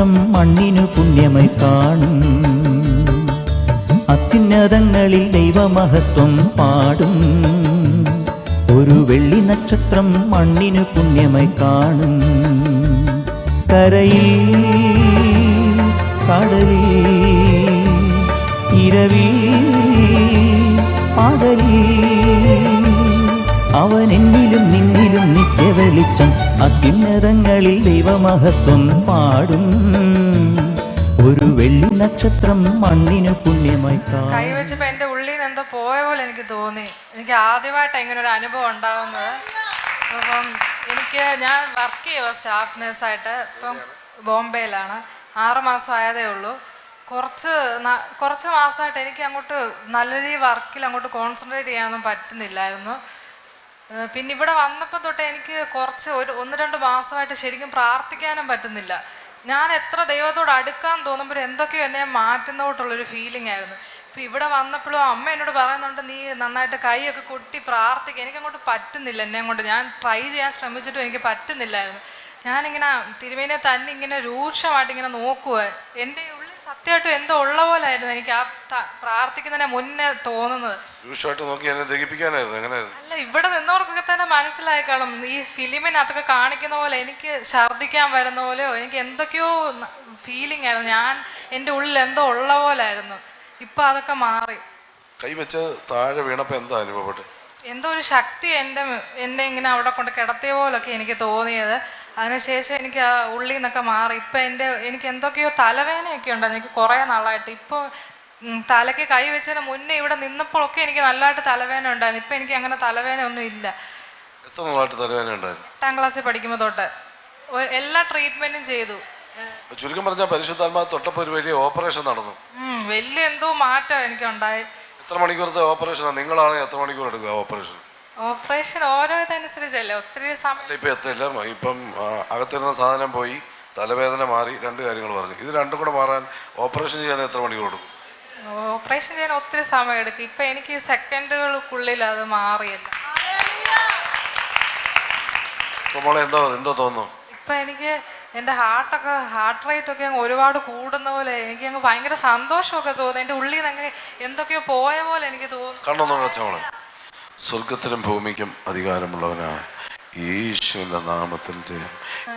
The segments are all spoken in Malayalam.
നക്ഷത്രം മണ്ണിനു പുണ്യമായി കാണും അത്യുന്നതങ്ങളിൽ ദൈവമഹത്വം പാടും ഒരു വെള്ളി നക്ഷത്രം മണ്ണിനു പുണ്യമായി കാണും കരയിൽ കടലിൽ ഇരവിൽ പകലിൽ അവൻ എന്നിലും നിന്നിലും നിത്യവെളിച്ചം അത്യുന്നതങ്ങളിൽ ദൈവമഹത്വം പാടും. ഒരു വെള്ളി നക്ഷത്രം മണ്ണിന് പുണ്യമായി കൈ കാണും വെച്ചപ്പോ എന്റെ ഉള്ളിൽ നിന്ന് എന്തോ പോയ പോലെ എനിക്ക് തോന്നി. എനിക്ക് ആദ്യമായിട്ട് ഇങ്ങനെ ഒരു അനുഭവം ഉണ്ടാവുന്നത്. അപ്പം എനിക്ക് ഞാൻ വർക്ക് ചെയ്യുക സ്റ്റാഫ് നേഴ്സായിട്ട് ഇപ്പം ബോംബെയിലാണ്. ആറ് മാസം ആയതേ ഉള്ളൂ. കുറച്ച് കുറച്ച് മാസമായിട്ട് എനിക്ക് അങ്ങോട്ട് നല്ല രീതിയിൽ വർക്കിൽ അങ്ങോട്ട് കോൺസെൻട്രേറ്റ് ചെയ്യാനൊന്നും പറ്റുന്നില്ലായിരുന്നു. പിന്നെ ഇവിടെ വന്നപ്പോൾ തൊട്ട് എനിക്ക് കുറച്ച് ഒരു ഒന്ന് രണ്ട് മാസമായിട്ട് ശരിക്കും പ്രാർത്ഥിക്കാനും പറ്റുന്നില്ല. ഞാൻ എത്ര ദൈവത്തോട് അടുക്കാൻ തോന്നുമ്പോൾ എന്തൊക്കെയോ എന്നെ മാറ്റുന്നോട്ടുള്ളൊരു ഫീലിംഗ് ആയിരുന്നു. ഇപ്പം ഇവിടെ വന്നപ്പോഴും അമ്മ എന്നോട് പറയുന്നുണ്ട് നീ നന്നായിട്ട് കൈയൊക്കെ കൊട്ടി പ്രാർത്ഥിക്കുക എനിക്കങ്ങോട്ട് പറ്റുന്നില്ല എന്നെ കൊണ്ട് ഞാൻ ട്രൈ ചെയ്യാൻ ശ്രമിച്ചിട്ടും എനിക്ക് പറ്റുന്നില്ലായിരുന്നു. ഞാനിങ്ങനെ തിരുവേനെ തന്നെ ഇങ്ങനെ രൂക്ഷമായിട്ട് ഇങ്ങനെ നോക്കുക എന്റെ സത്യമായിട്ടും എന്തോ ഉള്ള പോലെ ആയിരുന്നു എനിക്ക് ആ പ്രാർത്ഥിക്കുന്നതിനെ മുന്നേ തോന്നുന്നത്. രൂക്ഷമായിട്ട് നോക്കി എന്നെ ദഹിപ്പിക്കാനായിരുന്നു എങ്ങനെയായിരുന്നു അല്ല ഇവിടെ നിന്നവർക്കൊക്കെ തന്നെ മനസ്സിലായി കാണും. ഈ ഫിലിമിനകത്തൊക്കെ കാണിക്കുന്ന പോലെ എനിക്ക് ഛർദ്ദിക്കാൻ വരുന്ന പോലെയോ എനിക്ക് എന്തൊക്കെയോ ഫീലിംഗ് ആയിരുന്നു. ഞാൻ എന്റെ ഉള്ളിൽ എന്തോ ഉള്ള പോലെ ആയിരുന്നു ഇപ്പൊ അതൊക്കെ മാറി. കൈവച്ച് താഴെ വീണപ്പോൾ എന്താ അനുഭവപ്പെട്ടെ എന്തോ ഒരു ശക്തി എന്റെ എന്റെ എന്നെ ഇങ്ങനെ അവിടെ കൊണ്ട് കിടത്തിയ പോലൊക്കെ എനിക്ക് തോന്നിയത്. അതിനുശേഷം എനിക്ക് ആ ഉള്ളിൽ നിന്നൊക്കെ മാറി. ഇപ്പം എന്റെ എനിക്ക് എന്തൊക്കെയോ തലവേദനയൊക്കെ ഉണ്ടായിരുന്നു. എനിക്ക് കുറേ നാളായിട്ട്. ഇപ്പോൾ തലയ്ക്ക് കൈ വെച്ചതിന് മുന്നേ ഇവിടെ നിന്നപ്പോഴൊക്കെ എനിക്ക് നല്ലതായിട്ട് തലവേദന ഉണ്ടായിരുന്നു. ഇപ്പം എനിക്ക് അങ്ങനെ തലവേദന ഒന്നും ഇല്ല. എത്ര നാളായിട്ട് തലവേദന ഉണ്ടായിരുന്നു? എട്ടാം ക്ലാസ്സിൽ പഠിക്കുമ്പോൾ തൊട്ട്. എല്ലാ ട്രീറ്റ്മെന്റും ചെയ്തു. ചുരുക്കം പറഞ്ഞാൽ പരിശുദ്ധാത്മാ തൊട്ടപ്പോൾ ഒരു വലിയ ഓപ്പറേഷൻ നടന്നു. വലിയ എന്തോ മാറ്റം എനിക്ക് ഉണ്ടായി എത്ര മണിക്കൂറത്തെ ഓപ്പറേഷനാണ് നിങ്ങളാണ് എത്ര മണിക്കൂർ എടുക്കുക ഓപ്പറേഷൻ? ഓപ്പറേഷൻ ഓരോ ഇതനുസരിച്ചല്ലേ. ഒത്തിരി സമയം ഇപ്പം എത്തില്ല ഇപ്പം അകത്തിരുന്ന സാധനം പോയി തലവേദന മാറി രണ്ട് കാര്യങ്ങൾ പറഞ്ഞു. ഇത് രണ്ടും കൂടെ മാറാൻ ഓപ്പറേഷൻ ചെയ്യാൻ എത്ര മണിക്കൂർ എടുക്കും? ഓപ്പറേഷൻ ചെയ്യാൻ ഒത്തിരി സമയം എടുക്കും. ഇപ്പം എനിക്ക് സെക്കൻഡുകൾക്കുള്ളിൽ അത് മാറിയല്ല. ഇപ്പം മോളെ എന്തോ എന്തോ തോന്നുന്നു? ഇപ്പൊ എനിക്ക് എന്റെ ഹാർട്ടൊക്കെ ഹാർട്ട് റേറ്റ് ഒക്കെ അങ്ങ് ഒരുപാട് കൂടുന്ന പോലെ എനിക്ക് അങ്ങ് ഭയങ്കര സന്തോഷമൊക്കെ തോന്നുന്നു. എന്റെ ഉള്ളിൽ നിന്ന് എന്തൊക്കെയോ പോയ പോലെ എനിക്ക് തോന്നുന്നു. കണ്ടോ സ്വർഗത്തിനും ഭൂമിക്കും അധികാരമുള്ളവനായ യേശുവിന്റെ നാമത്തിൽ ജയം.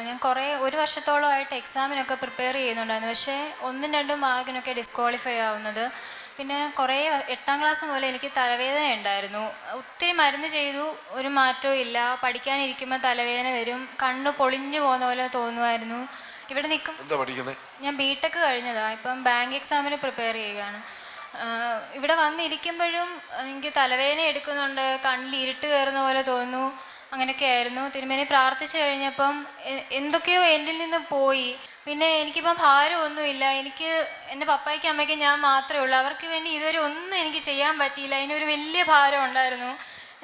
ഞാൻ കുറേ ഒരു വർഷത്തോളമായിട്ട് എക്സാമിനൊക്കെ പ്രിപ്പയർ ചെയ്യുന്നുണ്ടായിരുന്നു. പക്ഷേ ഒന്നും രണ്ടും മാർക്കിനൊക്കെ ഡിസ്ക്വാളിഫൈ ആവുന്നത്. പിന്നെ കുറേ എട്ടാം ക്ലാസ് മുതൽ എനിക്ക് തലവേദന ഉണ്ടായിരുന്നു. ഒത്തിരി മരുന്ന് ചെയ്തു ഒരു മാറ്റവും ഇല്ല. പഠിക്കാനിരിക്കുമ്പോൾ തലവേദന വരും. കണ്ണ് പൊളിഞ്ഞു പോകുന്ന പോലെ തോന്നുമായിരുന്നു. ഇവിടെ നിൽക്കും എന്താ പഠിക്കുന്നത് ഞാൻ ബിടെക് ടെക് കഴിഞ്ഞതാണ് ഇപ്പം ബാങ്ക് എക്സാമിന് പ്രിപ്പയർ ചെയ്യുകയാണ്. ഇവിടെ വന്നിരിക്കുമ്പോഴും എനിക്ക് തലവേദന എടുക്കുന്നുണ്ട്. കണ്ണിൽ ഇരുട്ട് കയറുന്ന പോലെ തോന്നുന്നു. അങ്ങനെയൊക്കെ ആയിരുന്നു തിരുമേനി പ്രാർത്ഥിച്ചു കഴിഞ്ഞപ്പം എന്തൊക്കെയോ എന്നിൽ നിന്ന് പോയി. പിന്നെ എനിക്കിപ്പം ഭാരമൊന്നുമില്ല. എനിക്ക് എന്റെ പപ്പായ്ക്കും അമ്മയ്ക്കും ഞാൻ മാത്രമേ ഉള്ളൂ. അവർക്ക് വേണ്ടി ഇതുവരെ ഒന്നും എനിക്ക് ചെയ്യാൻ പറ്റിയില്ല. അതിനൊരു വലിയ ഭാരം ഉണ്ടായിരുന്നു.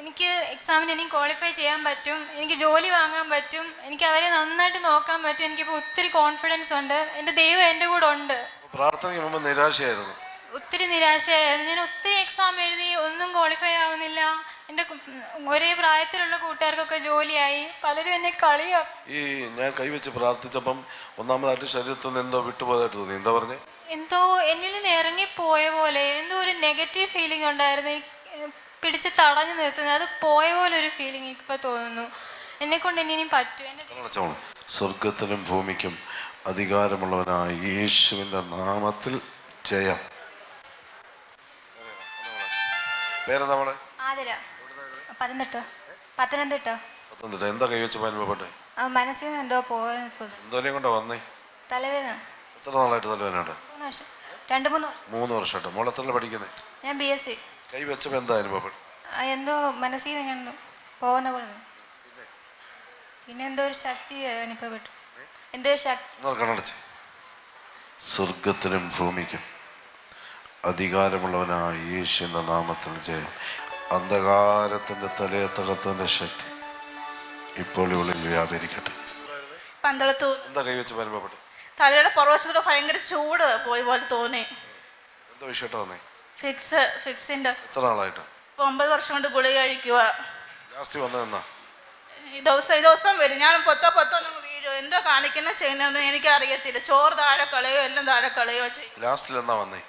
എനിക്ക് എക്സാമിന് ഇനി ക്വാളിഫൈ ചെയ്യാൻ പറ്റും. എനിക്ക് ജോലി വാങ്ങാൻ പറ്റും. എനിക്ക് അവരെ നന്നായിട്ട് നോക്കാൻ പറ്റും. എനിക്കിപ്പോൾ ഒത്തിരി കോൺഫിഡൻസ് ഉണ്ട്. എന്റെ ദൈവം എന്റെ കൂടെ ഉണ്ട്. പ്രാർത്ഥനയ്ക്ക് മുമ്പ് നിരാശയായിരുന്നു. ഒത്തിരി നിരാശയായിരുന്നു ഞാൻ ഒത്തിരി എക്സാം എഴുതി ഒന്നും ക്വാളിഫൈ ആവുന്നില്ല. എന്റെ ഒരേ പ്രായത്തിലുള്ള കൂട്ടുകാർക്കൊക്കെ ജോലിയായി. പലരും എന്നെ കളിയാ ഈ ഞാൻ കൈവച്ച് പ്രാർത്ഥിച്ചപ്പം ഒന്നാമതായിട്ട് ശരീരത്തിൽ നിന്ന് എന്തോ വിട്ടുപോയതായിട്ട് തോന്നി. എന്താ പറഞ്ഞേ? എന്തോ എന്നിൽ നിന്ന് ഇറങ്ങിപ്പോയ പോലെ എന്തോ ഒരു നെഗറ്റീവ് ഫീലിംഗ് ഉണ്ടായിരുന്നു. പിടിച്ച് തടഞ്ഞു നിർത്തുന്നത്. അത് പോയ പോലെ ഒരു ഫീലിംഗ് ഇപ്പൊ തോന്നുന്നു. എന്നെ കൊണ്ട് ഇനി പറ്റും. സ്വർഗത്തിനും ഭൂമിക്കും അധികാരമുള്ളവനായ യേശുവിന്റെ നാമത്തിൽ ജയം. പേരെന്താ നമ്മൾ ആതിര. പത്തനംതിട്ട. പത്തനംതിട്ട. പത്തനംതിട്ട. എന്താ കൈവച്ച് അനുഭവപ്പെട്ടെ ആ, മനസ്സിൽ നിന്ന് എന്തോ പോയ എന്തോനെയും കൊണ്ടാ വന്നേ? തലവേദന. എത്ര നാളായിട്ട് തലവേനുണ്ട് മൂന്ന് വർഷം. രണ്ട് മൂന്ന് വർഷം. മൂന്ന് വർഷമായിട്ട്. മോൾ എത്ര പഠിക്കുന്നേ? ഞാൻ ബി എസ് സി കൈ വെച്ചപ്പോൾ എന്താ അനുഭവപ്പെട്ടു? എന്തോ മനസ്സിൽ നിന്ന് എന്തോ പോകുന്ന പോലെ പിന്നെ? എന്തോ ഒരു ശക്തി അനുഭവപ്പെട്ടു. എന്തോ ശക്തി സ്വർഗത്തിനും ഭൂമിക്കും. അധികാരമുള്ളവനായ യേശുവിന്റെ നാമത്തിൽ ജയം. അന്ധകാരത്തിന്റെ തലയെ തകർത്തതിന്റെ ശക്തി ഇപ്പോൾ ഇവിടെ വ്യാപരിക്കട്ടെ. പന്തളത്തു എന്താ കൈവച്ച് തലയുടെ പുറവശത്തൊക്കെ ഭയങ്കര ചൂട് പോയി പോലെ തോന്നി. എന്താ വിഷയട്ടോ വന്നേ? ഫിക്സ് ഫിക്സിന്റെ. എത്ര നാളായിട്ട്? ഇപ്പൊ ഒമ്പത് വർഷം കൊണ്ട് ഗുളിക കഴിക്കുക. ലാസ്റ്റ് വന്നതെന്നാ ഈ ദിവസം ഈ ദിവസം വരും. ഞാൻ പൊത്ത പൊത്തൊന്നും വീഴും. എന്തോ കാണിക്കുന്ന ചെയ്യുന്നതെന്ന് എനിക്ക് അറിയത്തില്ല ചോറ് താഴെ കളയോ എല്ലാം താഴെ കളയോ ചെയ്യും. ലാസ്റ്റിൽ എന്നാ വന്നേ?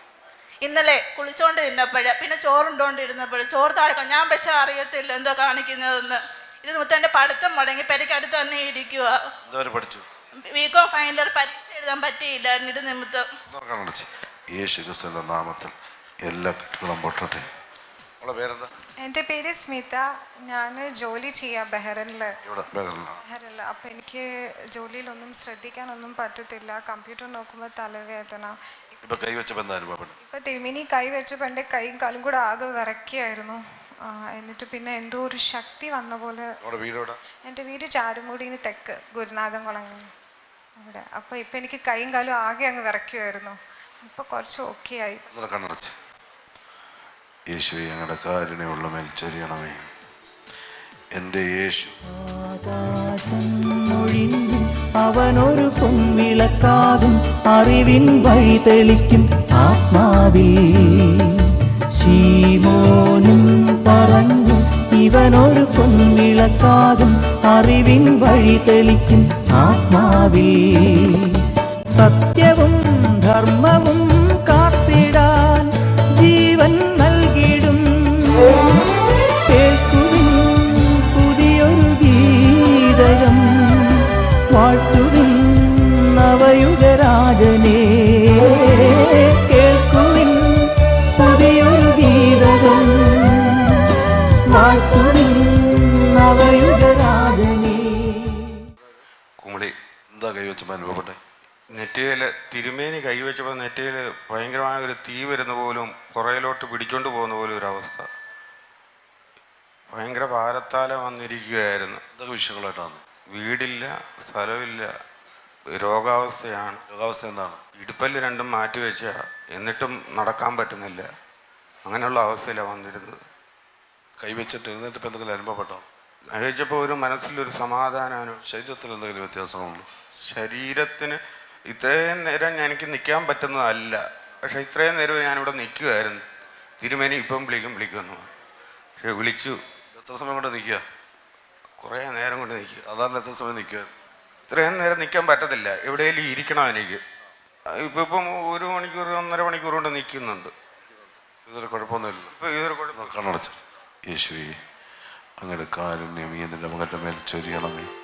ഇന്നലെ കുളിച്ചോണ്ട് ഇരുന്നപ്പോഴ് പിന്നെ ചോറുണ്ടോണ്ട് ഇരുന്നപ്പോഴേ ചോറ് താഴെ ഞാൻ പക്ഷെ അറിയത്തില്ല എന്തോ കാണിക്കുന്നതെന്ന്. ഇത് മുത്തന്റെ പഠിത്തം മുടങ്ങി പെരക്കടുത്ത് തന്നെ ഇരിക്കുക പഠിച്ചു? വീക്കോ ഫൈനൽ പരീക്ഷ എഴുതാൻ പറ്റിയില്ലായിരുന്നു ഇത് നിമിത്തം. യേശു നാമത്തിൽ എല്ലാ കുട്ടികളും പൊട്ടട്ടെ. എന്റെ പേര് സ്മിത. ഞാൻ ജോലി ചെയ്യാം ബെഹ്റിനിൽ ഇവിടെ അപ്പൊ എനിക്ക് ജോലിയിലൊന്നും ശ്രദ്ധിക്കാനൊന്നും പറ്റത്തില്ല. കമ്പ്യൂട്ടർ നോക്കുമ്പോൾ തലവേദന. ഇപ്പൊ കൈവച്ചപ്പോ എന്താ അനുഭവപ്പെടും ഇപ്പൊ തിരുമിനി കൈ വെച്ചപ്പോൾ എന്റെ കൈയും കാലും കൂടെ ആകെ വിറക്കിയായിരുന്നു എന്നിട്ട് പിന്നെ എന്തോ ഒരു ശക്തി വന്ന പോലെ. എന്റെ വീട് ചാരുമൂടിന് തെക്ക് ഗുരുനാഥൻ കുളങ്ങി. അവിടെ. അപ്പൊ ഇപ്പൊ എനിക്ക് കൈയും കാലും ആകെ അങ്ങ് വിറയ്ക്കുമായിരുന്നു ഇപ്പൊ കുറച്ച് ഓക്കെ ആയി. കണ്ണടച്ച്. യേശുവെ ഞങ്ങളുടെ കാരുണ്യമുള്ള മേൽ ചൊരിയണമേ എന്റെ യേശു. അവനൊരു പൊൻവിളക്കാകും അറിവിൻ വഴി തെളിക്കും ആത്മാവിൽ. ശീമോനും പറഞ്ഞു ഇവനൊരു പൊൻവിളക്കാകും അറിവിൻ വഴി തെളിക്കും ആത്മാവിൽ. സത്യവും നെറ്റിയിൽ തിരുമേനി കൈവച്ചപ്പോൾ നെറ്റിയിൽ ഭയങ്കരമായ ഒരു തീ വരുന്ന പോലും പുറയിലോട്ട് പിടിച്ചോണ്ട് പോകുന്ന പോലും ഒരു അവസ്ഥ. ഭയങ്കര ഭാരത്താലെ വന്നിരിക്കുകയായിരുന്നു. എന്തൊക്കെ വിഷയങ്ങളായിട്ടാണ് വീടില്ല സ്ഥലമില്ല രോഗാവസ്ഥയാണ്. രോഗാവസ്ഥ എന്താണ്? ഇടുപ്പല്ല് രണ്ടും മാറ്റി വെച്ച എന്നിട്ടും നടക്കാൻ പറ്റുന്നില്ല. അങ്ങനെയുള്ള അവസ്ഥയിലാണ് വന്നിരുന്നത്. കൈവച്ചിട്ട് എന്നിട്ട് ഇപ്പൊ എന്തെങ്കിലും അനുഭവപ്പെട്ടോ? കൈവച്ചപ്പോൾ ഒരു മനസ്സിലൊരു സമാധാനം ശരീരത്തിൽ എന്തെങ്കിലും വ്യത്യാസമുണ്ടോ ശരീരത്തിന് ഇത്രയും നേരം എനിക്ക് നിൽക്കാൻ പറ്റുന്നതല്ല. പക്ഷെ ഇത്രയും നേരം ഞാനിവിടെ നിൽക്കുമായിരുന്നു തിരുമേനി ഇപ്പം വിളിക്കും വിളിക്കുന്നു പക്ഷെ വിളിച്ചു. എത്ര സമയം കൊണ്ട് നിൽക്കുക? കുറേ നേരം കൊണ്ട് നിൽക്കുക സാധാരണ എത്ര സമയം നിൽക്കുക? ഇത്രയും നേരം നിൽക്കാൻ പറ്റത്തില്ല. എവിടെയെങ്കിലും ഇരിക്കണം എനിക്ക്. ഇപ്പം ഇപ്പം ഒരു മണിക്കൂർ ഒന്നര മണിക്കൂർ കൊണ്ട് നിൽക്കുന്നുണ്ട്. ഇതൊരു കുഴപ്പമൊന്നുമില്ല. ഇപ്പം ഇതൊരു കുഴപ്പം കണ്ണടച്ചു. യേശുവേ അങ്ങയുടെ കാരുണ്യം ഈ നിന്റെ മകന്റെ മേൽ ചൊരിയണമേ.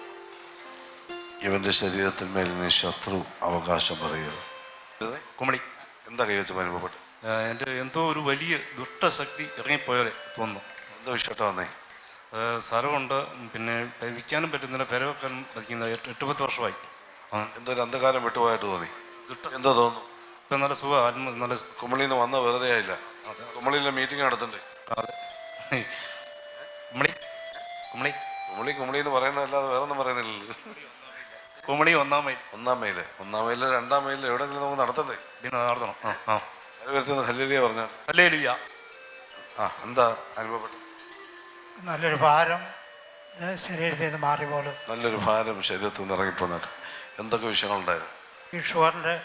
ഇവന്റെ ശരീരത്തിന്മേൽ നീ ശത്രു അവകാശം പറയുക. കുമളി എന്താ കൈവച്ച് അനുഭവപ്പെട്ടു? എന്റെ എന്തോ ഒരു വലിയ ദുഷ്ടശക്തി ഇറങ്ങിപ്പോയാലെ തോന്നുന്നു. എന്താ വിഷയട്ടോ വന്നേ? സ്ഥലമുണ്ട് പിന്നെ വിൽക്കാനും പറ്റുന്നില്ല. പെര പതിക്കുന്ന എട്ട് പത്ത് വർഷമായി. എന്തോ ഒരു അന്ധകാരം വിട്ടുപോയിട്ട് തോന്നി. എന്തോ തോന്നുന്നു? ഇപ്പം നല്ല സുഖം. ആത്മ നല്ല കുമളിന്ന് നിന്ന് വന്ന വെറുതെ ആയില്ല. കുമളിയിലെ മീറ്റിംഗ് നടത്തണ്ടേ കുമളി കുമളി? കുമളി? കുമളി എന്ന് പറയുന്നതല്ലാതെ വേറൊന്നും പറയുന്നില്ലല്ലോ. കുമളി ഒന്നാം മൈൽ. ഒന്നാം മൈൽ. ഒന്നാം മൈൽ രണ്ടാം മൈൽ എവിടെയെങ്കിലും നമുക്ക് നടത്തണ്ടേ? നടത്തണം. ആ ആ. വരുത്തുന്ന ഹല്ലേലിയ എന്താ അനുഭവപ്പെട്ടു? നല്ലൊരു ഭാരം ശരീരത്തിൽ നിന്ന് മാറി പോലും. നല്ലൊരു ഭാരം ശരീരത്തിൽ നിന്ന് ഇറങ്ങിപ്പോന്നിട്ട്. എന്തൊക്കെ വിഷയങ്ങളുണ്ടായിരുന്നു? ഈ ഷുഗറിന്റെ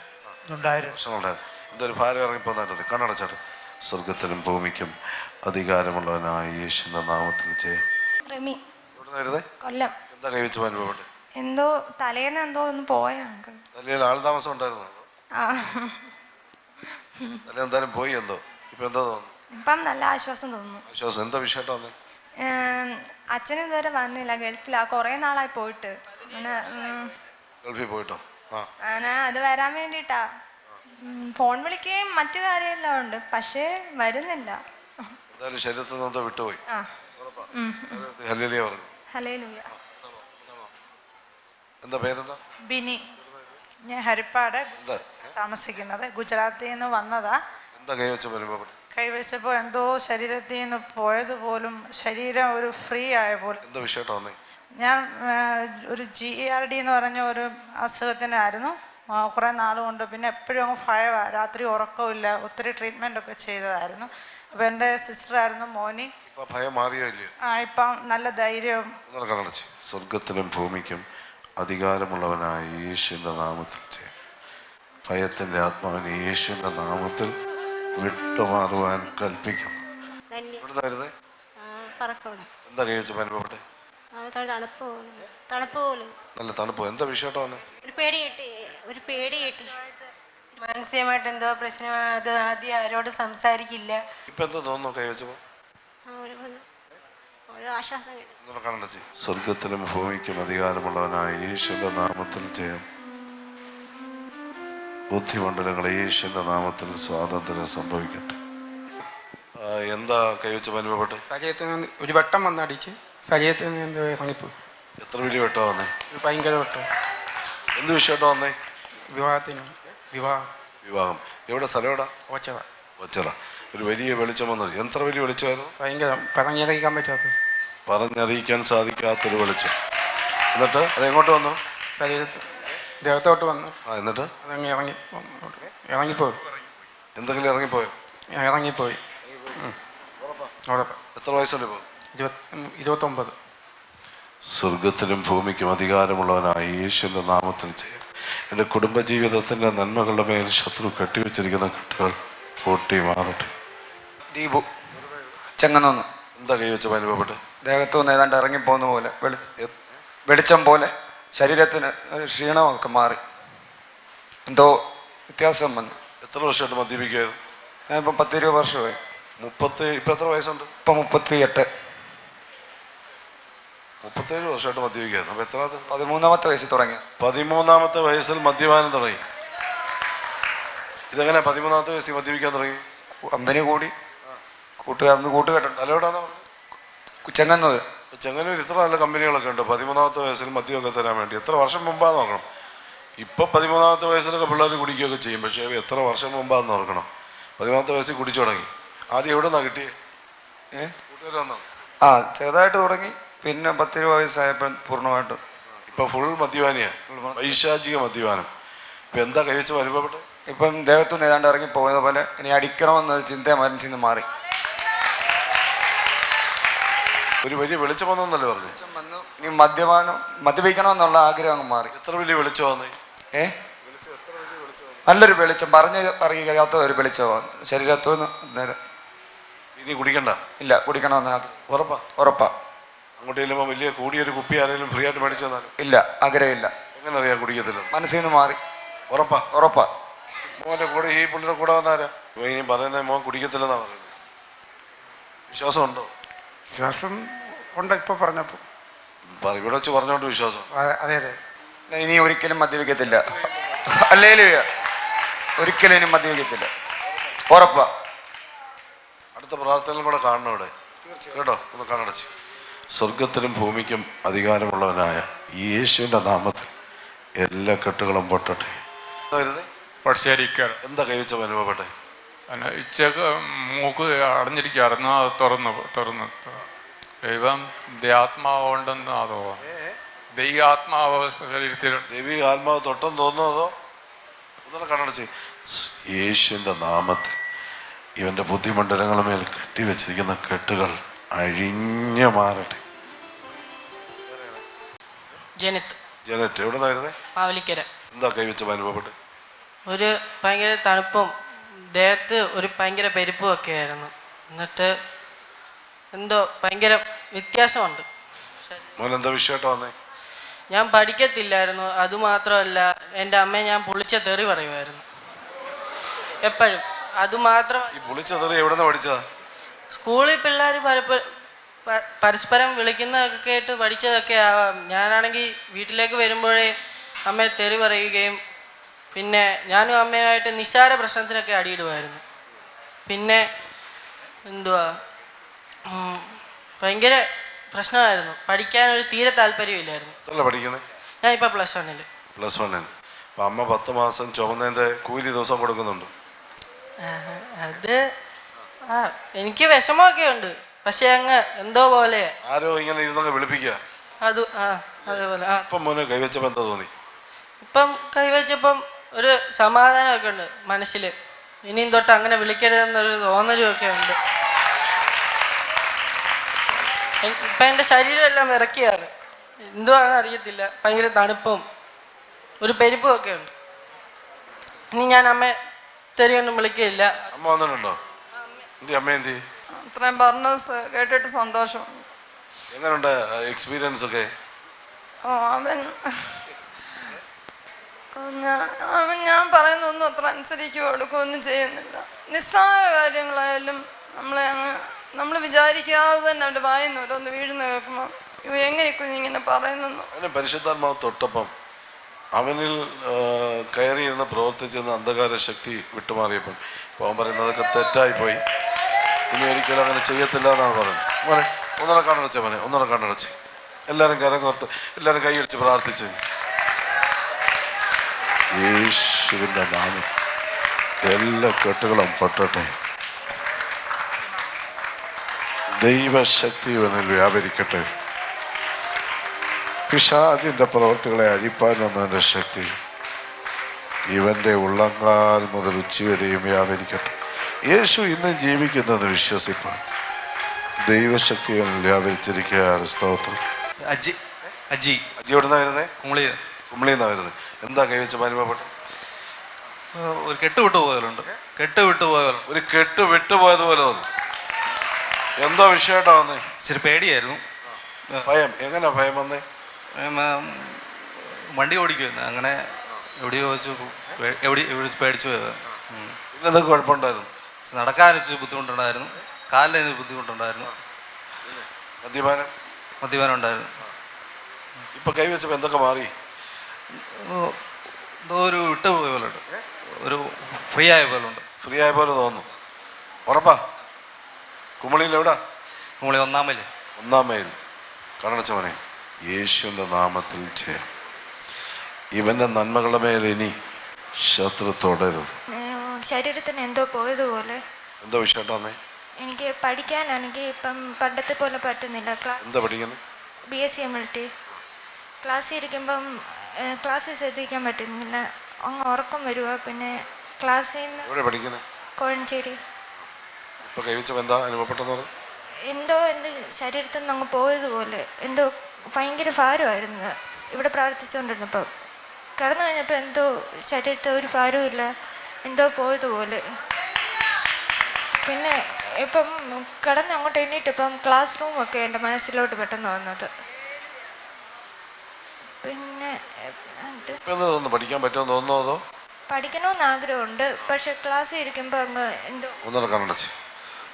ഉണ്ടായിരുന്നു പ്രശ്നങ്ങളുണ്ടായിരുന്നു. എന്തൊരു ഭാരം ഇറങ്ങിപ്പോന്നിട്ട് കണ്ണടച്ചാട്ട്. സ്വർഗത്തിലും ഭൂമിക്കും അധികാരമുള്ളവനായ യേശുവിന്റെ നാമത്തിൽ നിന്നായിരുന്നേ കൊല്ലം. എന്താ കൈവച്ചു അനുഭവപ്പെട്ടെ? എന്തോ തലേന്ന് എന്തോ ഒന്ന് പോയാണ് അങ്കിൾ ആൾ ആൾതാമസം ഉണ്ടായിരുന്നു? ആ. തല എന്തായാലും പോയി എന്തോ. ഇപ്പൊ എന്താ തോന്നുന്നു? ഇപ്പം നല്ല ആശ്വാസം തോന്നുന്നു. ആശ്വാസം. എന്താ വന്നേ അച്ഛൻ ഇതുവരെ വന്നില്ല. ഗൾഫിലാ. കൊറേ നാളായി പോയിട്ട്. ഗൾഫിൽ പോയിട്ടോ? അത് വരാൻ വേണ്ടിട്ടാ. ഫോൺ വിളിക്കുകയും മറ്റു കാര്യമെല്ലാം ഉണ്ട്. പക്ഷേ വരുന്നില്ല. ശരീരത്തിൽ നിന്ന് വിട്ടുപോയി. ആ. ഹല്ലേലിയ പറഞ്ഞു. എന്താ പേരെന്താ? ബിനി. ഞാൻ ഹരിപ്പാട് താമസിക്കുന്നത്. ഗുജറാത്തിൽ നിന്ന് വന്നതാ. എന്താ കൈവച്ച കൈവച്ചപ്പോ കൈവച്ചപ്പോൾ എന്തോ ശരീരത്തിൽ നിന്ന് പോയത് പോലും ശരീരം ഒരു ഫ്രീ ആയ പോലെ. എന്താ വിഷയട്ടോ ഞാൻ ഒരു ജി ആർ ഡി എന്ന് പറഞ്ഞ ഒരു അസുഖത്തിനായിരുന്നു. കുറെ നാൾ കൊണ്ട്. പിന്നെ എപ്പോഴും അങ്ങ് ഭയമാണ് രാത്രി ഉറക്കമില്ല ഒത്തിരി ട്രീറ്റ്മെന്റ് ഒക്കെ ചെയ്തതായിരുന്നു. അപ്പോൾ എന്റെ സിസ്റ്ററായിരുന്നു മോനി. ഭയം മാറിയോ ഇല്ലയോ? ആ ഇപ്പം നല്ല ധൈര്യവും. സ്വർഗത്തിനും ഭൂമിക്കും അധികാരമുള്ളവനായ യേശുവിന്റെ നാമത്തിൽ ചെയ്യും. ഭയത്തിന്റെ ആത്മാവിനെ യേശുവിന്റെ നാമത്തിൽ വിട്ടുമാറുവാൻ കൽപ്പിക്കുന്നു. എന്താ തണുപ്പ് പോലും. നല്ല തണുപ്പ്. എന്താ വിഷയട്ടോ ഒരു പേടി കിട്ടി ഒരു പേടി കിട്ടി. മാനസികമായിട്ട് എന്തോ പ്രശ്നം അത് ആദ്യം ആരോട് സംസാരിക്കില്ല. ഇപ്പൊ എന്താ തോന്നുന്നു? കൈവച്ചപ്പോ ആശ്വാസം കിട്ടി. സ്വർഗത്തിലും ഭൂമിക്കും അധികാരമുള്ളവനായ യേശുവിന്റെ നാമത്തിൽ ജയം. ബുദ്ധിമണ്ഡലങ്ങളെ യേശുവിന്റെ നാമത്തിൽ സ്വാതന്ത്ര്യം സംഭവിക്കട്ടെ. എന്താ കൈവച്ച് അനുഭവപ്പെട്ട്? സജയത്തിൽ നിന്ന് ഒരു വട്ടം വന്നടിച്ച് സജയത്തിൽ നിന്ന് എന്തോ ഇറങ്ങിപ്പോയി എത്ര വലിയ വെട്ടം വന്നേ? ഒരു ഭയങ്കര വട്ടം. എന്ത് വിഷയമായിട്ടാ വന്നേ? വിവാഹത്തിന്. വിവാഹം. വിവാഹം. എവിടെ സ്ഥലം എവിടെ? ഓച്ചവ ഒച്ചറ ഒരു വലിയ വെളിച്ചം വന്നു എത്ര വലിയ വെളിച്ചമായിരുന്നു? ഭയങ്കര പറഞ്ഞറിയിക്കാൻ പറ്റാത്ത. പറഞ്ഞറിയിക്കാൻ സാധിക്കാത്തൊരു വെളിച്ചം. എന്നിട്ട് അത് എങ്ങോട്ട് വന്നു? ശരീരത്തിൽ ദേഹത്തോട്ട് വന്നു. ആ എന്നിട്ട്? അതങ്ങ് ഇറങ്ങി ഇറങ്ങിപ്പോയി. എന്തെങ്കിലും ഇറങ്ങിപ്പോയോ? ഇറങ്ങിപ്പോയി. എത്ര വയസ്സുണ്ട് ഇപ്പോൾ? ഇരുപത്തി ഇരുപത്തൊമ്പത്. സ്വർഗത്തിലും ഭൂമിക്കും അധികാരമുള്ളവനായ യേശുവിന്റെ നാമത്തിൽ ചെയ്യും എന്റെ കുടുംബജീവിതത്തിന്റെ നന്മകളുടെ മേൽ ശത്രു കെട്ടിവെച്ചിരിക്കുന്ന കെട്ടുകൾ പൊട്ടി മാറട്ടെ ദീപു. ചെങ്ങന്നൊന്ന്. എന്താ കൈവച്ച അനുഭവപ്പെട്ട് ദേഹത്തു നിന്ന് ഏതാണ്ട് ഇറങ്ങിപ്പോകുന്ന പോലെ വെളി വെളിച്ചം പോലെ ശരീരത്തിന് ഒരു ക്ഷീണമൊക്കെ മാറി. എന്തോ വ്യത്യാസം വന്നു. എത്ര വർഷമായിട്ട് മദ്യപിക്കുകയായിരുന്നു ഇപ്പം പത്തിരുപത് വർഷമായി. മുപ്പത്തി ഇപ്പം എത്ര വയസ്സുണ്ട്? ഇപ്പം മുപ്പത്തി എട്ട് മുപ്പത്തേഴ് വർഷമായിട്ട് മദ്യപിക്കുകയായിരുന്നു അപ്പം എത്ര പതിമൂന്നാമത്തെ വയസ്സിൽ തുടങ്ങി. പതിമൂന്നാമത്തെ വയസ്സിൽ മദ്യപാനം തുടങ്ങി. ഇതെങ്ങനെ പതിമൂന്നാമത്തെ വയസ്സിൽ മദ്യപിക്കാൻ തുടങ്ങി? കമ്പനി കൂടി. കൂട്ടുകാരന്ന് കൂട്ടുകെട്ടുണ്ട് തലയോടാന്ന് പറഞ്ഞു. ചെങ്ങന്നത് ചെങ്ങന്നൂർ ഇത്ര നല്ല കമ്പനികളൊക്കെ ഉണ്ട്. പതിമൂന്നാമത്തെ വയസ്സിൽ മദ്യമൊക്കെ തരാൻ വേണ്ടി. എത്ര വർഷം മുമ്പാന്ന് നോക്കണം ഇപ്പം പതിമൂന്നാമത്തെ വയസ്സിലൊക്കെ പിള്ളേർ കുടിക്കുകയൊക്കെ ചെയ്യും. പക്ഷേ എത്ര വർഷം മുമ്പാന്ന് ഓർക്കണം. പതിമൂന്നാമത്തെ വയസ്സിൽ കുടിച്ചു തുടങ്ങി. ആദ്യം എവിടെ നിന്നാണ് കിട്ടിയേ? ഏ? കൂട്ടുകാർ വന്നോ ആ ചെറുതായിട്ട് തുടങ്ങി. പിന്നെ പത്തിരുപത് വയസ്സായപ്പോൾ പൂർണമായിട്ടും. ഇപ്പം ഫുൾ മദ്യപാനിയാണ് വൈശാചിക മദ്യപാനം. ഇപ്പം എന്താ കഴിച്ച അനുഭവപ്പെട്ടത്? ഇപ്പം ദേഹത്തുനിന്ന് ഏതാണ്ട് ഇറങ്ങി പോയത് പോലെ ഇനി അടിക്കണമെന്ന ചിന്ത മനസ്സിൽ നിന്ന് മാറി. ഒരു വലിയ വെളിച്ചം വന്നല്ലേ പറഞ്ഞു? വന്നു. ഇനി മദ്യപാനം മദ്യപിക്കണമെന്നുള്ള ആഗ്രഹം അങ്ങ് മാറി. എത്ര വലിയ വെളിച്ചം വന്നു? ഏ? നല്ലൊരു വെളിച്ചം. പറഞ്ഞ് അറിയാത്ത ഒരു വെളിച്ചമാണ് ശരീരത്തു നിന്ന് നേരെ. ഇനി കുടിക്കണ്ട? ഇല്ല കുടിക്കണമെന്ന് ഉറപ്പ? ഉറപ്പാ. അങ്ങോട്ട് ചെല്ലുമ്പോൾ വലിയ കൂടിയൊരു കുപ്പി ആരെങ്കിലും ഫ്രീ ആയിട്ട് മേടിച്ചു തന്നാലും? ഇല്ല ആഗ്രഹമില്ല. എങ്ങനെ അറിയാം കുടിക്കത്തില്ല മനസ്സിൽ നിന്ന് മാറി. ഉറപ്പാ? ഉറപ്പാ. മോന്റെ കൂടെ ഈ പുള്ളിയുടെ കൂടെ വന്നാരാ? ഇനി പറയുന്നത് മോൻ കുടിക്കത്തില്ലെന്നാ പറയുന്നത്. വിശ്വാസം ഉണ്ടോ ശ്വാസം ഉണ്ട് ഇപ്പോൾ പറഞ്ഞപ്പോൾ പറ ഇവിടെ വെച്ച് പറഞ്ഞോണ്ട് വിശ്വാസം. അതെ അതെ. ഇനി ഒരിക്കലും മദ്യപിക്കത്തില്ല. അല്ലേ ഒരിക്കലും ഇനി മദ്യപിക്കത്തില്ല. ഉറപ്പാ. അടുത്ത പ്രാർത്ഥനകളും കൂടെ കാണണം ഇവിടെ കേട്ടോ ഒന്ന് കണ്ണടച്ച്. സ്വർഗത്തിനും ഭൂമിക്കും അധികാരമുള്ളവനായ ഈ യേശുവിന്റെ നാമത്തിൽ എല്ലാ കെട്ടുകളും പൊട്ടട്ടെ? എന്താ കൈവച്ച അനുഭവപ്പെട്ടെ ഇച്ചക്ക് മൂക്ക് അടഞ്ഞിരിക്കുകയായിരുന്നു അത് തുറന്ന് തുറന്നു. ദൈവം ദൈവാത്മാവുണ്ടെന്ന് അതോ ദൈവാത്മാവ് ശരീരത്തിൽ ദേവി ആത്മാവ് തൊട്ടെന്ന് തോന്നുന്നതോ കണ്ണടച്ച്. യേശുവിന്റെ നാമത്തിൽ ഇവന്റെ ബുദ്ധിമണ്ഡലങ്ങളുമേൽ കെട്ടിവെച്ചിരിക്കുന്ന കെട്ടുകൾ അഴിഞ്ഞു മാറട്ടെ. ജനറ്റ് എവിടെ നിന്നായിരുന്നേ എന്താ കൈവച്ച അനുഭവപ്പെട്ട്? ഒരു ഭയങ്കര തണുപ്പും ദേഹത്ത് ഒരു ഭയങ്കര പെരുപ്പുമൊക്കെ ആയിരുന്നു. എന്നിട്ട് എന്തോ ഭയങ്കര വ്യത്യാസമുണ്ട്. ഞാൻ പഠിക്കത്തില്ലായിരുന്നു. അതുമാത്രമല്ല എന്റെ അമ്മയെ ഞാൻ പുളിച്ച തെറി പറയുമായിരുന്നു. എപ്പോഴും. അതുമാത്രം മാത്രം സ്കൂളിൽ പിള്ളേർ പരസ്പരം വിളിക്കുന്നതൊക്കെ കേട്ട് പഠിച്ചതൊക്കെ ആവാം. ഞാനാണെങ്കിൽ വീട്ടിലേക്ക് വരുമ്പോഴേ അമ്മയെ തെറി പറയുകയും പിന്നെ ഞാനും അമ്മയുമായിട്ട് നിസ്സാര പ്രശ്നത്തിനൊക്കെ അടിയിടുമായിരുന്നു. പിന്നെ എന്തുവാ? ഭയങ്കര പ്രശ്നമായിരുന്നു. പഠിക്കാൻ ഒരു തീരെ താല്പര്യമില്ലായിരുന്നു. പഠിക്കുന്നത് ഞാൻ ഇപ്പൊ പ്ലസ് വണ്ണിൽ പ്ലസ് വണ്ണിൽ അപ്പം അമ്മ പത്ത് മാസം ചുമന്നതിന്റെ കൂലി ദിവസം കൊടുക്കുന്നുണ്ട്. അത് ആ എനിക്ക് വിഷമമൊക്കെ ഉണ്ട്. പക്ഷെ അങ്ങ് എന്തോ പോലെ. ആരോ ഇങ്ങനെ ഇരുന്നങ്ങ് വിളിപ്പിക്കുക അത് ആ അതേപോലെ ഇപ്പം മോനെ കൈവച്ചപ്പോൾ എന്താ തോന്നി? ഇപ്പം കൈവച്ചപ്പം ഒരു സമാധാനമൊക്കെ ഉണ്ട് മനസ്സിൽ ഇനിയും തൊട്ട് അങ്ങനെ വിളിക്കരുതെന്നൊരു തോന്നലുമൊക്കെ ഉണ്ട്. ഇപ്പം എന്റെ ശരീരം എല്ലാം വിറക്കിയാണ് എന്തുവാണെന്ന് അറിയത്തില്ല. ഭയങ്കര തണുപ്പും ഒരു പെരുപ്പും ഒക്കെ ഉണ്ട്. ഇനി ഞാൻ അമ്മ തെറിയൊന്നും വിളിക്കില്ല. അമ്മ വന്നിട്ടുണ്ടോ? അമ്മ എന്തി? അത്രയും പറഞ്ഞ കേട്ടിട്ട് സന്തോഷം. എങ്ങനെയുണ്ട് എക്സ്പീരിയൻസ് ഒക്കെ? ഓ അവൻ അവൻ ഞാൻ പറയുന്നൊന്നും അത്ര അനുസരിക്കുകയോ എടുക്കുകയൊന്നും ചെയ്യുന്നില്ല. നിസ്സാര കാര്യങ്ങളായാലും നമ്മളെ അങ്ങ് നമ്മൾ വിചാരിക്കാതെ തന്നെ അവന്റെ വായിന്ന് ഓരോന്ന് വീഴുന്ന കേൾക്കുമ്പോൾ ഇവ എങ്ങനെ കുഞ്ഞിങ്ങനെ പറയുന്നെന്നോ അവന് പരിശുദ്ധാത്മാവ് തൊട്ടപ്പം അവനിൽ കയറിയിരുന്ന് പ്രവർത്തിച്ചിരുന്ന അന്ധകാര ശക്തി വിട്ടുമാറിയപ്പം അപ്പോൾ അവൻ പറയുന്നത് അതൊക്കെ തെറ്റായി പോയി ഇനി ഒരിക്കലും അങ്ങനെ ചെയ്യത്തില്ല എന്നാണ് പറയുന്നത്. മോനെ ഒന്നര കണ്ണടച്ചേ മോനെ ഒന്നര കണ്ണടച്ചേ. എല്ലാവരും കരം കോർത്ത് എല്ലാവരും കൈയടിച്ച് പ്രാർത്ഥിച്ച്. യേശുവിന്റെ നാമം. എല്ലാ കെട്ടുകളും പൊട്ടട്ടെ. ദൈവശക്തി ഒന്നിൽ വ്യാപരിക്കട്ടെ. പിശാദിന്റെ പ്രവർത്തികളെ അഴിപ്പാൻ വന്നതിന്റെ ശക്തി ഇവന്റെ ഉള്ളങ്കാൽ മുതൽ ഉച്ചവരെയും വ്യാപരിക്കട്ടെ. യേശു ഇന്നും ജീവിക്കുന്നത് വിശ്വസിപ്പാൻ. ദൈവശക്തി ഒന്നിൽ വ്യാപരിച്ചിരിക്കുക സ്തോത്രം. അജി അജി. അജി എവിടെ വരുന്നത് നിന്നാണ് വരുന്നത് എന്താ കൈവച്ച അനുഭവപ്പെട്ടത് ഒരു കെട്ടുവിട്ടു പോയാലുണ്ട് കെട്ടുവിട്ടു പോയാലും ഒരു കെട്ട് വിട്ടു പോയതുപോലെ തോന്നി. എന്തോ വിഷയമായിട്ടാ വന്നേ? ഇച്ചിരി പേടിയായിരുന്നു. ഭയം. എങ്ങനെ ഭയം വന്നേ? വണ്ടി ഓടിക്കുമായിരുന്നു അങ്ങനെ എവിടെയോ വെച്ച് എവിടെ എവിടെ പേടിച്ചു പോയത്. എന്തൊക്കെ കുഴപ്പമുണ്ടായിരുന്നു? നടക്കാൻ വെച്ച് ബുദ്ധിമുട്ടുണ്ടായിരുന്നു. കാലിന് ബുദ്ധിമുട്ടുണ്ടായിരുന്നു. മദ്യപാനം? മദ്യപാനം ഉണ്ടായിരുന്നു. ഇപ്പൊ കൈവച്ചപ്പോ എന്തൊക്കെ മാറി? ഒരു ഇട്ടുപോയ പോയ പോലെ ഉണ്ട് ഒരു ഫ്രീ ആയ പോലെ ഉണ്ട് ഫ്രീ ആയ പോലെ തോന്നുന്നു. ഉറപ്പാ? കുമളിയിൽ എവിടാ? കുമളി ഒന്നാം മൈൽ ഒന്നാം മൈൽ. കണ്ണടച്ച മോനെ യേശുവിന്റെ നാമത്തിൽ ജയം. ഇവന്റെ നന്മകളുടെ മേൽ ഇനി ശത്രു തുടരുത്. ശരീരത്തിന് എന്തോ പോയതുപോലെ. എന്തോ വിഷയമായിട്ടാ വന്നേ എനിക്ക് പഠിക്കാനാണെങ്കിൽ ഇപ്പം പണ്ടത്തെ പോലെ പറ്റുന്നില്ല. ക്ലാസ് എന്താ പഠിക്കുന്നത്? B S C M L T ക്ലാസ്സിൽ ഇരിക്കുമ്പം ക്ലാസ്സിൽ ശ്രദ്ധിക്കാൻ പറ്റുന്നില്ല അങ്ങ് ഉറക്കം വരുക പിന്നെ ക്ലാസ്സിൽ നിന്ന് പഠിക്കുന്നത് കോഴഞ്ചേരി. എന്താ അനുഭവപ്പെട്ടത് എന്തോ എന്റെ ശരീരത്തിൽ നിന്ന് അങ്ങ് പോയതുപോലെ. എന്തോ ഭയങ്കര ഭാരമായിരുന്നു. ഇവിടെ പ്രാർത്ഥിച്ചുകൊണ്ടിരുന്നപ്പോൾ കടന്നു കഴിഞ്ഞപ്പോൾ എന്തോ ശരീരത്തിൽ ഒരു ഭാരവും ഇല്ല. എന്തോ പോയതുപോലെ. പിന്നെ ഇപ്പം കടന്ന് അങ്ങോട്ട് എണ്ണീട്ടിപ്പം ക്ലാസ് റൂമൊക്കെ എന്റെ മനസ്സിലോട്ട് പെട്ടെന്ന് വന്നത്. പിന്നെ തോന്നുന്നു? പഠിക്കാൻ പറ്റുമെന്ന് തോന്നുന്നോ അതോ? പഠിക്കണമെന്ന് ആഗ്രഹമുണ്ട്. പക്ഷെ ക്ലാസ്സിൽ ഇരിക്കുമ്പോൾ അങ്ങ് എന്തോ ഒന്നര കണ്ണടച്ച്.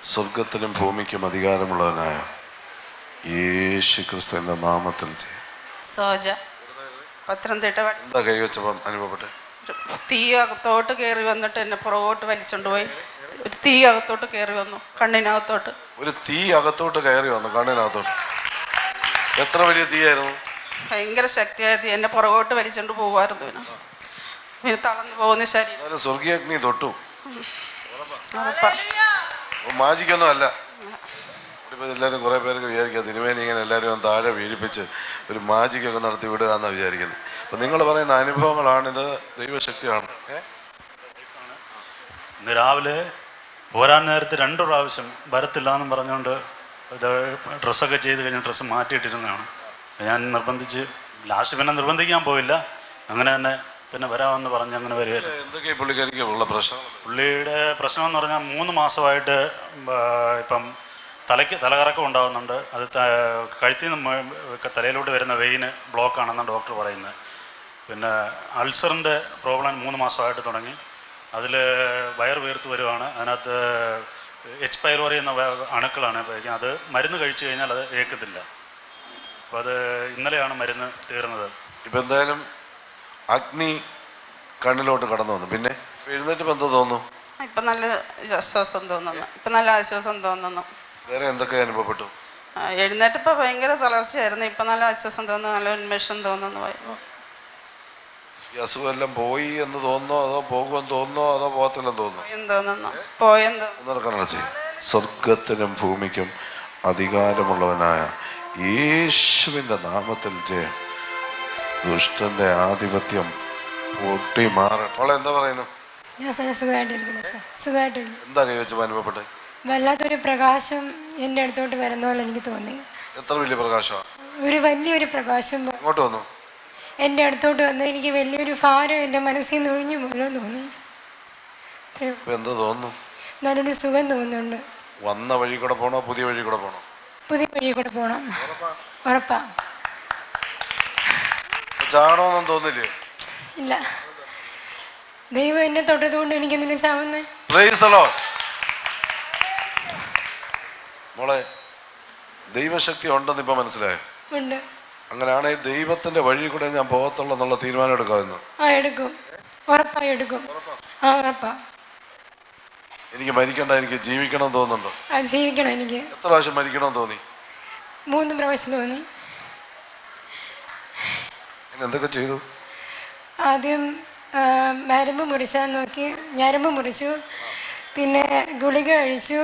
സ്വർഗത്തിനും ഭൂമിക്കും അധികാരമുള്ളവനായ യേശു ക്രിസ്തുവിന്റെ നാമത്തിൽ സോജ പത്തനംതിട്ട എന്താ കൈവച്ചപ്പം അനുഭവപ്പെട്ടെ? തീ അകത്തോട്ട് കയറി വന്നിട്ട് എന്നെ പുറകോട്ട് വലിച്ചോണ്ട് പോയി. ഒരു തീ അകത്തോട്ട് കയറി വന്നു കണ്ണിനകത്തോട്ട്. ഒരു തീ അകത്തോട്ട് കയറി വന്നു കണ്ണിനകത്തോട്ട്. എത്ര വലിയ തീയായിരുന്നു? ഭയങ്കര ശക്തിയായി എന്നെ പുറകോട്ട് വലിച്ചോണ്ട് പോകുമായിരുന്നു പിന്നെ പിന്നെ തളർന്നു പോകുന്ന ശരീരം. സ്വർഗീയഗ്നി തൊട്ടു. മാജിക്കൊന്നും അല്ല. ഇപ്പോൾ എല്ലാവരും കുറേ പേരൊക്കെ വിചാരിക്കുക തിരുമേനി ഇങ്ങനെ എല്ലാവരും താഴെ വീഴിപ്പിച്ച് ഒരു മാജിക്കൊക്കെ നടത്തി വിടുക എന്നാണ് വിചാരിക്കുന്നത്. അപ്പം നിങ്ങൾ പറയുന്ന അനുഭവങ്ങളാണിത്. ദൈവശക്തിയാണ്. ഇന്ന് രാവിലെ പോരാൻ നേരത്ത് രണ്ടു പ്രാവശ്യം വരത്തില്ല എന്നും പറഞ്ഞുകൊണ്ട് ഡ്രസ്സൊക്കെ ചെയ്ത് കഴിഞ്ഞ് ഡ്രസ്സ് മാറ്റിയിട്ടിരുന്നതാണ്. ഞാൻ നിർബന്ധിച്ച് ലാസ്റ്റ് പിന്നെ നിർബന്ധിക്കാൻ പോയില്ല. അങ്ങനെ തന്നെ പിന്നെ വരാമെന്ന് പറഞ്ഞ് അങ്ങനെ വരികയായിരുന്നു എന്തൊക്കെ ഈ പുള്ളിക്കാരിക്ക് ഉള്ള പ്രശ്നം പുള്ളിയുടെ പ്രശ്നം എന്ന് പറഞ്ഞാൽ മൂന്ന് മാസമായിട്ട് ഇപ്പം തലയ്ക്ക് തലകറക്കം ഉണ്ടാകുന്നുണ്ട് അത് കഴുത്തിൽ നിന്ന് തലയിലോട്ട് വരുന്ന വെയിന് ബ്ലോക്ക് ആണെന്നാണ് ഡോക്ടർ പറയുന്നത്. പിന്നെ അൾസറിന്റെ പ്രോബ്ലം മൂന്ന് മാസമായിട്ട് തുടങ്ങി. അതിൽ വയർ വീർത്ത് വരുവാണ്. അതിനകത്ത് എച്ച് പൈലോറി എന്ന അണുക്കളാണ് അത് മരുന്ന് കഴിച്ചു കഴിഞ്ഞാൽ അത് ഏക്കത്തില്ല. അപ്പോൾ അത് ഇന്നലെയാണ് മരുന്ന് തീർന്നത്. ഇപ്പം എന്തായാലും അഗ്നി കണ്ണിലോട്ട് കടന്നു വന്നു. പിന്നെ എഴുന്നേറ്റ് എന്താ തോന്നുന്നു? ഇപ്പം നല്ല ആശ്വാസം തോന്നുന്നു. ഇപ്പം നല്ല ആശ്വാസം തോന്നുന്നു. വേറെ എന്തൊക്കെ അനുഭവപ്പെട്ടു? എഴുന്നേറ്റപ്പോൾ ഭയങ്കര തളർച്ചയായിരുന്നു. ഇപ്പം നല്ല ആശ്വാസം തോന്നുന്നു നല്ല ഉന്മേഷം തോന്നുന്നു ഈ അസുഖമെല്ലാം പോയി എന്ന് തോന്നുന്നോ? അതോ പോകുമെന്ന് തോന്നുന്നോ? അതോ പോകത്തില്ലെന്ന് തോന്നുന്നു? പോയെന്ന് തോന്നുന്നു. സ്വർഗത്തിനും ഭൂമിക്കും അധികാരമുള്ളവനായ യേശുവിന്റെ നാമത്തിൽ ജയം. ദുഷ്ടന്റെ ആധിപത്യം പൊട്ടി മാറട്ടെ. അവളെ എന്താ പറയുന്നു? ഞാൻ സാർ സുഖമായിട്ടിരിക്കുന്നു സാർ. സുഖമായിട്ടുണ്ട് എന്താ കൈവച്ചപ്പോൾ അനുഭവപ്പെട്ടെ വല്ലാത്തൊരു പ്രകാശം എന്റെ അടുത്തോട്ട് വരുന്ന പോലെ എനിക്ക് തോന്നി. എത്ര വലിയ പ്രകാശമാണ് ഒരു വലിയൊരു പ്രകാശം ഇങ്ങോട്ട് വന്നു? എന്റെ അടുത്തോട്ട് വന്ന് എനിക്ക് വലിയൊരു ഭാരം എന്റെ മനസ്സിൽ നിന്ന് ഒഴിഞ്ഞു പോലും തോന്നി. എന്താ തോന്നുന്നു? നല്ലൊരു സുഖം തോന്നുന്നുണ്ട്. വന്ന വഴി കൂടെ പോണോ പുതിയ വഴി കൂടെ പോണോ? പുതിയ വഴി കൂടെ പോകണം ഉറപ്പാ. ചാണോന്നും തോന്നില്ലേ? ഇല്ല. ദൈവം എന്നെ തൊട്ടതുകൊണ്ട് എനിക്ക് എന്തിനാ ചാവുന്നേ. മോളെ ദൈവശക്തി ഉണ്ടെന്ന് ഇപ്പൊ മനസ്സിലായോ? ഉണ്ട്. അങ്ങനെയാണെ ദൈവത്തിന്റെ വഴി കൂടെ ഞാൻ പോകത്തുള്ളൂ എന്നുള്ള തീരുമാനം എടുക്കാമെന്ന് ആ എടുക്കും. ഉറപ്പായി എടുക്കും. ആ ഉറപ്പാ. എനിക്ക് മരിക്കണ്ട എനിക്ക് ജീവിക്കണം തോന്നുന്നുണ്ടോ? ജീവിക്കണം എനിക്ക്. എത്ര പ്രാവശ്യം മരിക്കണം തോന്നി? മൂന്ന് പ്രാവശ്യം തോന്നി. എന്തൊക്കെ ചെയ്തു? ആദ്യം മരമ്പ് മുറിച്ചാൽ നോക്കി. ഞരമ്പ് മുറിച്ചു. പിന്നെ ഗുളിക കഴിച്ചു.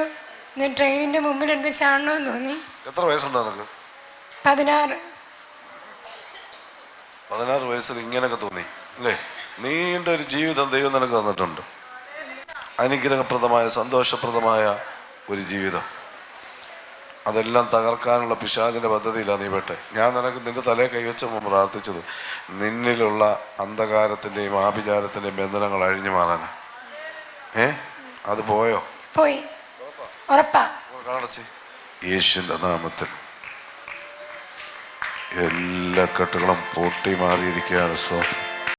പിന്നെ ട്രെയിനിന്റെ മുമ്പിലെടുത്ത് ചാടണമെന്ന് തോന്നി. എത്ര വയസ്സുണ്ടായിരുന്നു പതിനാറ്. പതിനാറ് വയസ്സിൽ ഇങ്ങനെയൊക്കെ തോന്നി അല്ലേ? നീണ്ട ഒരു ജീവിതം ദൈവം നിനക്ക് തന്നിട്ടുണ്ട്. അനുഗ്രഹപ്രദമായ സന്തോഷപ്രദമായ ഒരു ജീവിതം. അതെല്ലാം തകർക്കാനുള്ള പിശാചിന്റെ പദ്ധതിയിലാണ് നീ പെട്ടെ. ഞാൻ നിനക്ക് നിന്റെ തലയെ മുമ്പ് പ്രാർത്ഥിച്ചത് നിന്നിലുള്ള അന്ധകാരത്തിന്റെയും ആഭിചാരത്തിന്റെയും ബന്ധനങ്ങൾ അഴിഞ്ഞു മാറാനാ. ഏ? അത് പോയോ? പോയി. യേശുവിന്റെ നാമത്തിൽ. എല്ലാ കെട്ടുകളും പൊട്ടി മാറിയിരിക്കുകയാണ് സ്വാമി